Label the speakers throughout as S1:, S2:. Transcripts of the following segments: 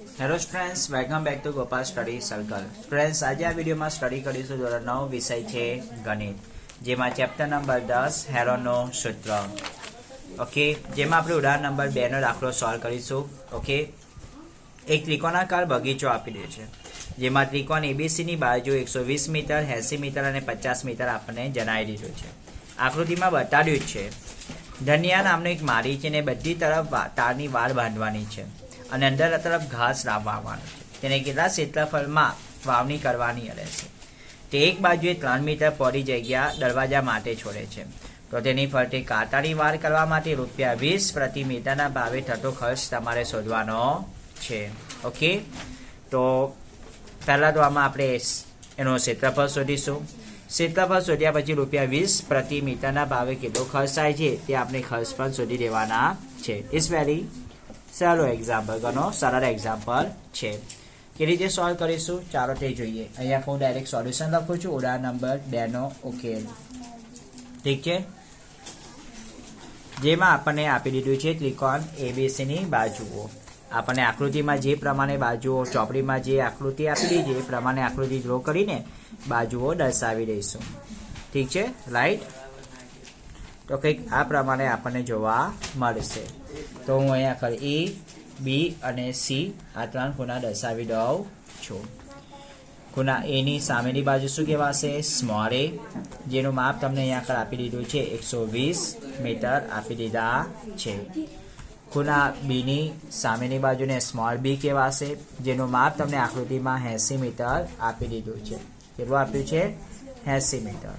S1: Hello friends, welcome back to Gopal study circle. Friends, આજે આ વિડીયોમાં સ્ટડી કરીશું ધોરણ નવ, વિષય છે ગણિત, જેમાં ચેપ્ટર નંબર દસ, હેરોનો સૂત્ર. ઓકે, જેમાં આપણે ઉદાહરણ નંબર બે નો દાખલો સોલ્વ કરીશું. ઓકે, એક ત્રિકોણાકાર બગીચો આપી દે છે, જેમાં ત્રિકોણ એબીસીની બાજુ એકસો વીસ મીટર, એંસી મીટર અને પચાસ મીટર આપણને જણાવી દીધું છે. આકૃતિમાં બતાડ્યું જ છે. ધનિયા નામનો એક મારી છે ને બધી તરફ તારની વાળ બાંધવાની છે. અને અંદર તરફ ઘાસ લાવવાનું છે. તેને કેટલા ક્ષેત્રફળમાં વાવણી કરવાની રહેશે તે એક બાજુએ ત્રણ મીટર પહોળી જગ્યા દરવાજા માટે છોડે છે. તો તેની ફરતે કાંટાની વાર કરવા માટે રૂપિયા વીસ પ્રતિ મીટરના ભાવે થતો ખર્ચ તમારે શોધવાનો છે. ઓકે? તો પહેલાં તો આમાં આપણે એનો ક્ષેત્રફળ શોધીશું. ક્ષેત્રફળ શોધ્યા પછી રૂપિયા વીસ પ્રતિ મીટરના ભાવે કેટલો ખર્ચ થાય છે તે આપણે ખર્ચ પણ શોધી દેવાના છે. ઇઝ વેરી સહેલો એક્ઝામ્પલ ઘણો સરળ એક્ઝામ્પલ છે. કે રીતે સોલ્વ કરીશું? ચાલો તે જોઈએ. અહીંયા હું ડાયરેક્ટ સોલ્યુશન લખું છું. ઉદાહરણ નંબર બેનો ઉકેલ. ઠીક છે? જેમાં આપણને આપી દીધું છે ત્રિકોણ એબીસીની બાજુઓ. આપણને આકૃતિમાં જે પ્રમાણે બાજુઓ, ચોપડીમાં જે આકૃતિ આપી દીધી એ પ્રમાણે આકૃતિ ડ્રો કરીને બાજુઓ દર્શાવી દઈશું. ઠીક છે? રાઈટ તો કંઈક આ પ્રમાણે આપણને જોવા મળશે. તો હું અહીંયા ખાલી એ બી અને સી આ ત્રણ ખૂણા દર્શાવી દઉં છું. ખૂણા એની સામેની બાજુ શું કહેવાશે? સ્મોલ એ જેનું માપ તમને અહીંયા આગળ આપી દીધું છે. એકસો વીસ મીટર આપી દીધા છે. ખૂણા બીની સામેની બાજુને સ્મોલ બી કહેવાશે, જેનું માપ તમને આકૃતિમાં એંસી મીટર આપી દીધું છે. કેટલું આપ્યું છે? એંસી મીટર.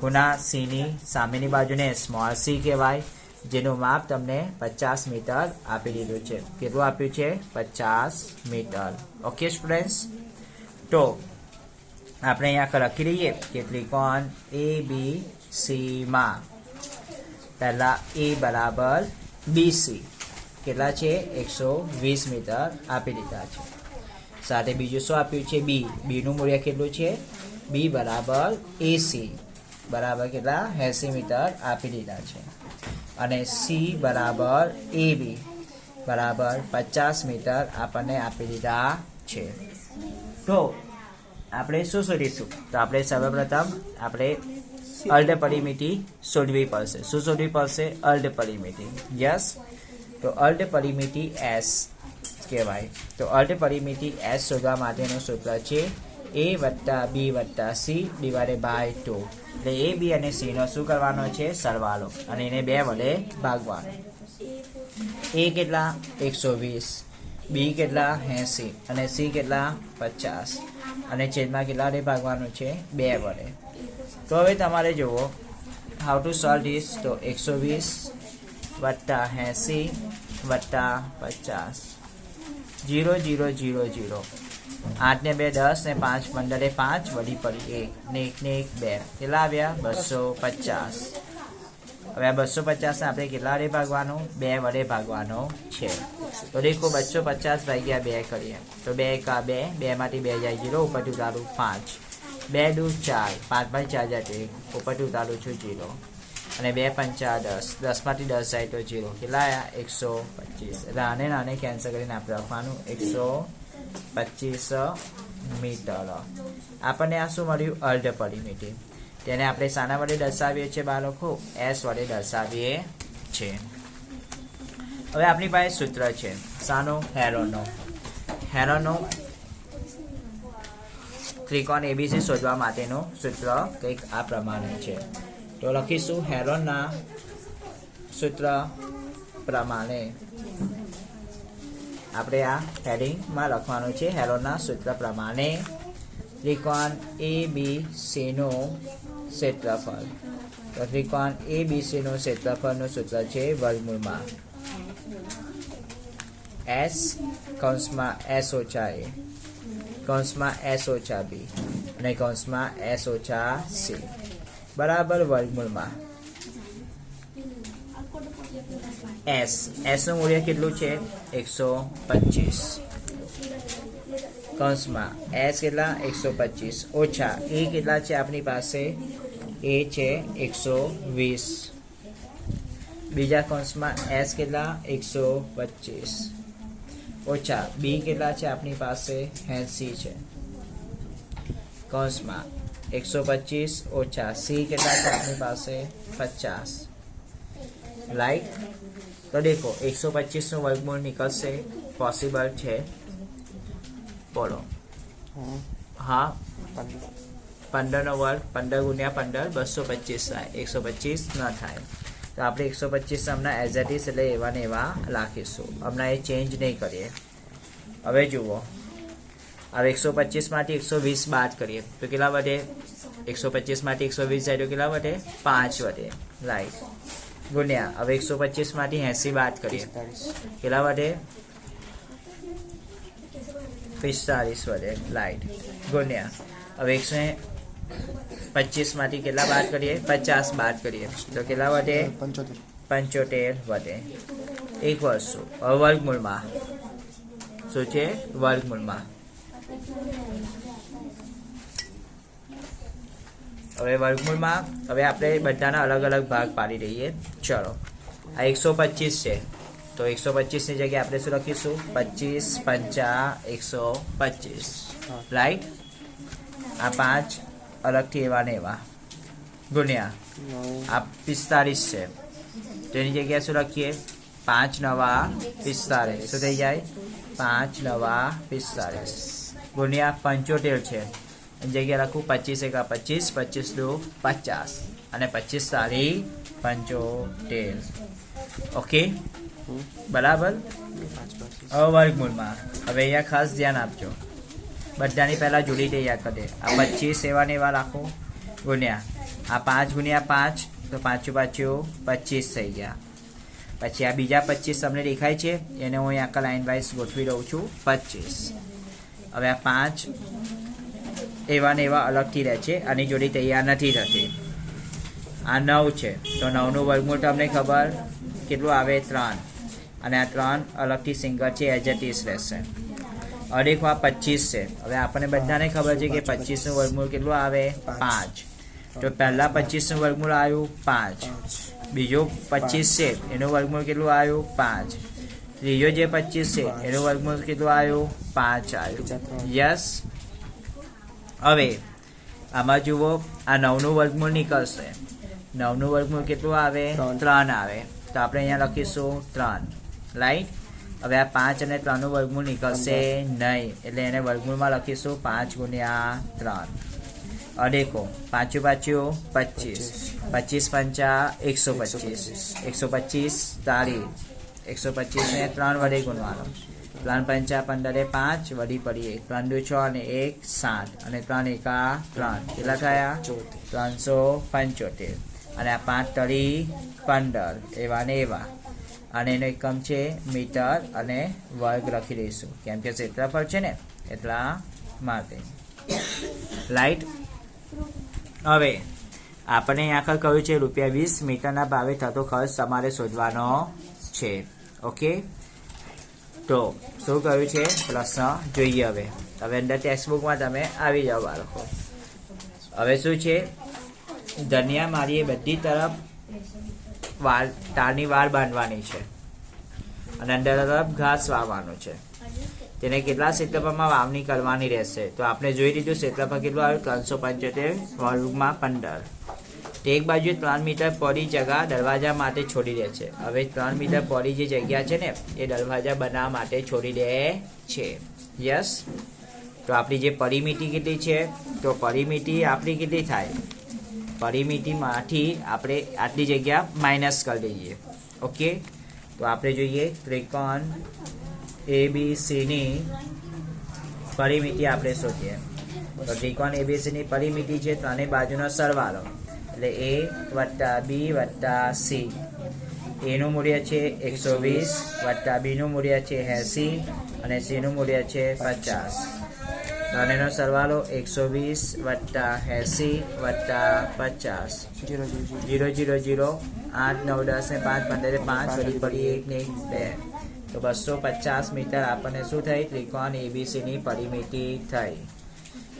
S1: ખૂણા સીની સામેની બાજુને સ્મોલ સી કહેવાય. જેનું માપ તમને પચાસ મીટર આપી દીધું છે. કેટલું આપ્યું છે? પચાસ મીટર. ઓકે સ્ટુડન્ટ્સ તો આપણે અહીંયા લખી લઈએ કે ત્રિકોણ એ બી સીમાં પહેલા એ બરાબર બીસી કેટલા છે? એકસો વીસ મીટર આપી દીધા છે. સાથે બીજું શું આપ્યું છે? બી બીનું મૂલ્ય કેટલું છે? બી બરાબર એસી બરાબર કેટલા? એંસી મીટર આપી દીધા છે. અને સી બરાબર એ બી બરાબર પચાસ મીટર આપણને આપી દીધા છે. તો આપણે શું શોધીશું? તો આપણે સર્વપ્રથમ આપણે અર્ધ પરિમિતિ શોધવી પડશે. શું શોધવી પડશે? અર્ધ પરિમિતિ. યસ તો અર્ધ પરિમિતિ એસ કહેવાય. તો અર્ધ પરિમિતિ એસ શોધવા માટેનું સૂત્ર છે એ વત્તા બી વત્તા સી ડિવાઇડેડ બાય ટુ એટલે એ બી અને સી નો શું કરવાનો છે? સરવાળો. અને એને બે વડે ભાગવાનો. એ કેટલા? એકસો વીસ. બી કેટલા? એંસી. અને સી કેટલા? પચાસ. અને છેદમાં કેટલા વડે ભાગવાનું છે? બે વડે. તો હવે તમારે જુઓ હાઉ ટુ સોલ્વ ધીસ તો એકસો વીસ વત્તા એંસી વત્તા પચાસ. જીરો જીરો જીરો જીરો આઠ ને બે દસ ને પાંચ પંદરે પાંચ, વળી પડી એક. ને એક ને એક બે. કેટલા આવ્યા? બસો પચાસ. હવે આ બસો પચાસ આપણે કેટલા વડે ભાગવાનું? બે વડે ભાગવાનો છે. તો દેખો, બસો પચાસ ભાગ્યા બે કરીએ. તો બે એકા બે બે માંથી બે જાય જીરો, ઉપરથી ઉતારું પાંચ. બે દુ ચાર. પાંચ પાંચ ચાર જાય એક. ઉપરથી ઉતારું છું જીરો. અને બે પંચા દસ. દસમાંથી દસ જાય તો જીરો. કેટલા આવ્યા? એકસો પચીસ. એટલે નાને કેન્સલ કરીને આપણે લખવાનું એકસો પચીસ મીટર. આપણને આ શું મળ્યું? અર્ધ પરિમિતિ. તેને આપણે શાના વડે દર્શાવીએ છીએ બાળકો? એસ વડે દર્શાવીએ છીએ. હવે આપણી પાસે સૂત્ર છે. શાનો હેરોનો. હેરોનો ત્રિકોણ એબીસી શોધવા માટેનું સૂત્ર કંઈક આ પ્રમાણે છે. તો લખીશું હેરોનના સૂત્ર પ્રમાણે. આપણે આ હેડિંગમાં લખવાનું છે હેરોના સૂત્ર પ્રમાણે. ત્રિકોણ એ બી સીનું ક્ષેત્રફળ. તો ત્રિકોણ એ બી સીનું ક્ષેત્રફળનું સૂત્ર છે વર્ગમૂળમાં. એસ કૌંસમાં એસ ઓછા એ કૌંસમાં એસ ઓછા બી અને કૌંસમાં એસ ઓછા સી બરાબર વર્ગમૂળમાં. એસ એસનું મૂલ્ય કેટલું છે? એકસો પચીસ. કૌંસમાં. એસ કેટલા? એકસો પચીસ. ઓછા. એ કેટલા છે આપણી પાસે? એ છે એકસો વીસ. બીજા કૌંસમાં એસ કેટલા? એકસો પચીસ. ઓછા. બી કેટલા છે આપણી પાસે? એંસી છે. કૌંસમાં. એકસો પચીસ. ઓછા. સી કેટલા છે આપણી પાસે? પચાસ. રાઈટ તો દેખો એકસો પચીસનું વર્ગમૂળ નીકળશે. પોસિબલ છે. બોલો. હા. પંદરનો વર્ગ પંદર ગુણ્યા પંદર બસો પચીસ થાય. એકસો પચીસ ન થાય. તો આપણે એકસો પચીસ હમણાં એઝ એટ ઇઝ એટલે એવા ને એવા રાખીશું હમણાં એ ચેન્જ નહીં કરીએ. હવે જુઓ. હવે એકસો પચીસમાંથી એકસો વીસ બાદ કરીએ. તો કેટલા વધે? એકસો પચીસમાંથી એકસો વીસ જાય તો કેટલા વધે? પાંચ વધે. રાઈટ गुणिया अब एक सौ पच्चीस मे ऐसी
S2: बात
S1: करिए पिस्तालीस वे पिस्तालीस वे लाइट गुणिया अब एक सौ पच्चीस मे के बात करिए पचास बात करिए
S2: तो
S1: के पंचोतेर पंचोतेर वे एक वर्ष वर्गमूल में वर्गमूल હવે વર્ગમૂળમાં હવે આપણે બધાના અલગ અલગ ભાગ પાડી દઈએ. ચલો, આ એકસો પચીસ છે. તો એકસો પચીસની જગ્યાએ આપણે શું લખીશું? પચીસ પંચા એકસો પચીસ. રાઈટ આ પાંચ અલગથી એવા ને એવા. ગુણ્યા. આ પિસ્તાલીસ છે. તેની જગ્યાએ શું લખીએ? પાંચ નવા પિસ્તાલીસ શું થઈ જાય? પાંચ નવા પિસ્તાલીસ ગુણ્યા પંચોતેર છે. જગ્યા રાખું પચીસ એકા પચીસ પચીસ દો પચાસ. અને પચીસ તારી પંચોતેર. ઓકે? બરાબર? હવે વર્ગમૂળમાં હવે અહીંયા ખાસ ધ્યાન આપજો. બધાની પહેલાં જોડી દઈએ કદે આ પચીસ એવાને એવા રાખો. ગુણ્યા. આ પાંચ ગુણ્યા પાંચ તો પાંચું પાંચું પચીસ થઈ ગયા. પછી આ બીજા પચીસ તમને દેખાય છે. એને હું અહીંયા લાઇન વાઇઝ ગોઠવી દઉં છું. પચીસ. હવે આ પાંચ એવા ને એવા અલગથી રહે છે, આની જોડી તૈયાર નથી થતી. આ નવ છે. તો નવનું વર્ગમૂળ તમને ખબર કેટલું આવે? ત્રણ. અને આ ત્રણ અલગથી સિંગલ છે એજ ઇઝ રહેશે. અઢીકમાં પચીસ છે. હવે આપણને બધાને ખબર છે કે પચીસનું વર્ગમૂળ કેટલું આવે? પાંચ. તો પહેલાં પચીસનું વર્ગમૂળ આવ્યું પાંચ. બીજો પચીસ છે, એનું વર્ગમૂળ કેટલું આવ્યું? પાંચ. ત્રીજો જે પચીસ છે, એનું વર્ગમૂળ કેટલું આવ્યું? પાંચ આવ્યું. યસ હવે આમાં જુઓ આ નવનું વર્ગમૂળ નીકળશે. નવનું વર્ગમૂળ કેટલું આવે?
S2: ત્રણ.
S1: આવે. તો આપણે અહીંયા લખીશું ત્રણ. રાઈટ હવે આ પાંચ અને ત્રણનું વર્ગમૂળ નીકળશે નહીં. એટલે એને વર્ગમૂળમાં લખીશું પાંચ ગુણ્યા ત્રણ. અઢેકો પાંચું પાછું પચીસ. પચીસ. પંચા એકસો પચીસ. એકસો પચીસ તારીખ. એકસો પચીસ ને ત્રણ વડે ગુણવાનો. ત્રણ પંચા પંદરે પાંચ વડી પડી એક ત્રણ દુ છ અને એક સાત. અને ત્રણ એકા ત્રણ. કેટલા થયા? ત્રણસો પંચોતેર. અને આ પાંચ તળી પંદર. એવા ને એવા. અને એનો એકમ છે મીટર અને વર્ગ લખી દઈશું. કેમ કે ક્ષેત્રફળ છે ને એટલા માટે. લાઈટ. હવે આપણે આગળ કહ્યું છે રૂપિયા વીસ મીટરના ભાવે થતો ખર્ચ તમારે શોધવાનો છે. ઓકે? તો શું કહ્યું છે? પ્રશ્ન જોઈએ હવે. હવે અંદર ટેક્સ્ટબુકમાં તમે આવી જાઓ બાળકો. હવે શું છે? ધનિયા મારીએ બધી તરફ વાળ, તારની વાળ બાંધવાની છે. અને અંદર તરફ ઘાસ વાવવાનું છે. તેને કેટલા ક્ષેત્રફળમાં વાવણી કરવાની રહેશે? તો આપણે જોઈ લીધું ક્ષેત્રફળ કેટલું આવ્યું? ત્રણસો પંચોતેર, વર્ગમાં પંદર. તે એક બાજુ ત્રણ મીટર પહોળી જગા દરવાજા માટે છોડી દે છે. હવે ત્રણ મીટર પહોળી જે જગ્યા છે ને, એ દરવાજા બનાવવા માટે છોડી દે છે. યસ? તો આપણી જે પરિમિતિ કેટલી છે? તો પરિમિતિ આપણી કેટલી થાય? પરિમિતિમાંથી આપણે આટલી જગ્યા માઇનસ કરી દઈએ. ઓકે? તો આપણે જોઈએ ત્રિકોણ એ બી સીની પરિમિતિ આપણે શોધીએ. તો ત્રિકોણ એબીસીની પરિમિતિ છે ત્રણેય બાજુનો સરવાળો. એટલે એ વત્તા બી વત્તા સી. એનું મૂલ્ય છે એકસો વીસ વત્તા બીનું મૂલ્ય છે એંસી અને સીનું મૂલ્ય છે પચાસ. ત્રણેયનો સરવાળો એકસો વીસ વત્તા એંસી વત્તા પચાસ. Zero zero zero. આઠ નવ દસ ને પાંચ પંદર પાંચ પડી એક ને બે. તો બસો પચાસ મીટર આપણને શું થઈ? ત્રિકોણ એબીસીની પરિમિતિ થઈ.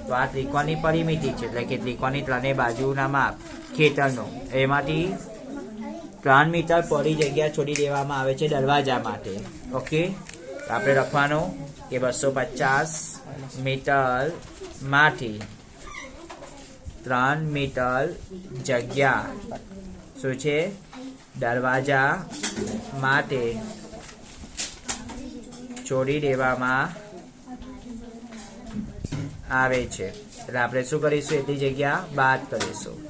S1: તો આ ત્રિકોણની પરિમિતિ છે, એટલે કે ત્રિકોણની ત્રણેય બાજુના માપ ખેતરનું. એમાંથી ત્રણ મીટર પડી જગ્યા છોડી દેવામાં આવે છે દરવાજા માટે. ઓકે? આપણે લખવાનું કે બસો પચાસ મીટરમાંથી ત્રણ મીટર જગ્યા શું છે? દરવાજા માટે છોડી દેવામાં આવે છે. એટલે આપણે શું કરીશું? એટલી જગ્યા બાદ કરીશું.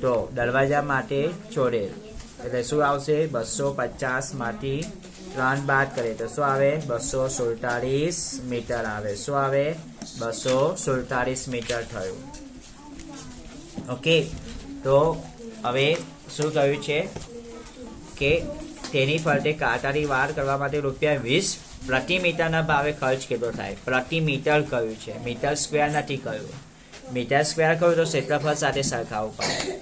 S1: તો દરવાજા માટે છોડેલ એટલે શું આવશે? બસો પચાસમાંથી ત્રણ બાદ કરીએ તો શું આવે? બસો સુડતાલીસ મીટર આવે. શું આવે? બસો સુડતાલીસ મીટર થયું. ઓકે. તો હવે શું કહ્યું છે? કે તેની ફરતે કાંટાની વાર કરવા માટે રૂપિયા વીસ પ્રતિ મીટરના ભાવે ખર્ચ કેટલો થાય? પ્રતિ મીટર કહ્યું છે? મીટર સ્ક્વેર નથી કહ્યું મીટર સ્ક્વેર કહ્યું તો ક્ષેત્રફળ સાથે સરખાવવું પડે.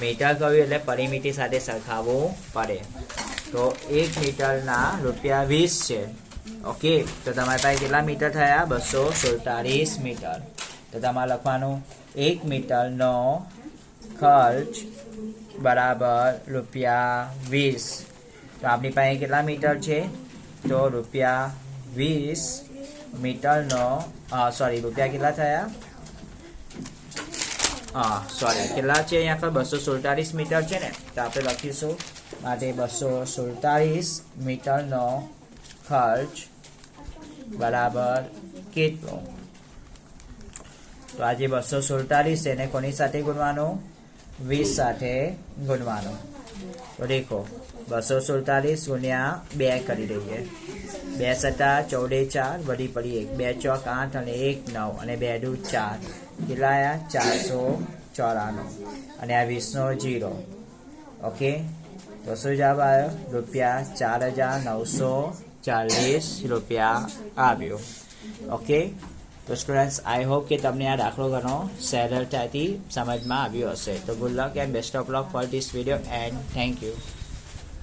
S1: મીટર કહ્યું એટલે પરિમિતિ સાથે સરખાવવું પડે. તો એક મીટરના રૂપિયા વીસ છે. ઓકે? તો તમારી પાસે કેટલા મીટર થયા? બસો સુડતાલીસ મીટર. તો તમારે લખવાનું એક મીટરનો ખર્ચ બરાબર રૂપિયા વીસ. તો આપણી પાસે કેટલા મીટર છે? તો રૂપિયા વીસ મીટરનો સોરી રૂપિયા કેટલા થયા? હા સોરી કેટલા છે અહીંયા આગળ બસો સુડતાલીસ મીટર છે ને? તો આપણે લખીશું. માટે બસો સુડતાલીસ મીટરનો ખર્ચ બરાબર કેટલો? તો આજે બસો સુડતાલીસ છે, એને કોની સાથે ગુણવાનું? વીસ સાથે ગુણવાનું. તો દેખો બસો સુડતાલીસ ગુણ્યા બે કરી દઈએ. બે સત્તા ચૌદે ચાર વધી પડી એક. બે ચોક આઠ અને એક નવ અને બે દુ ચાર. કેટલા ચારસો ચોરાણું. અને આ વીસનો જીરો. ઓકે? તો શું જવાબ આવ્યો? રૂપિયા ચાર હજાર નવસો ચાલીસ રૂપિયા આવ્યો. ઓકે? તો સ્ટુડન્ટ્સ, આઈ હોપ કે તમને આ દાખલો ઘણો સરળતાથી સમજમાં આવ્યો હશે. તો good luck and best of luck for this video and thank you.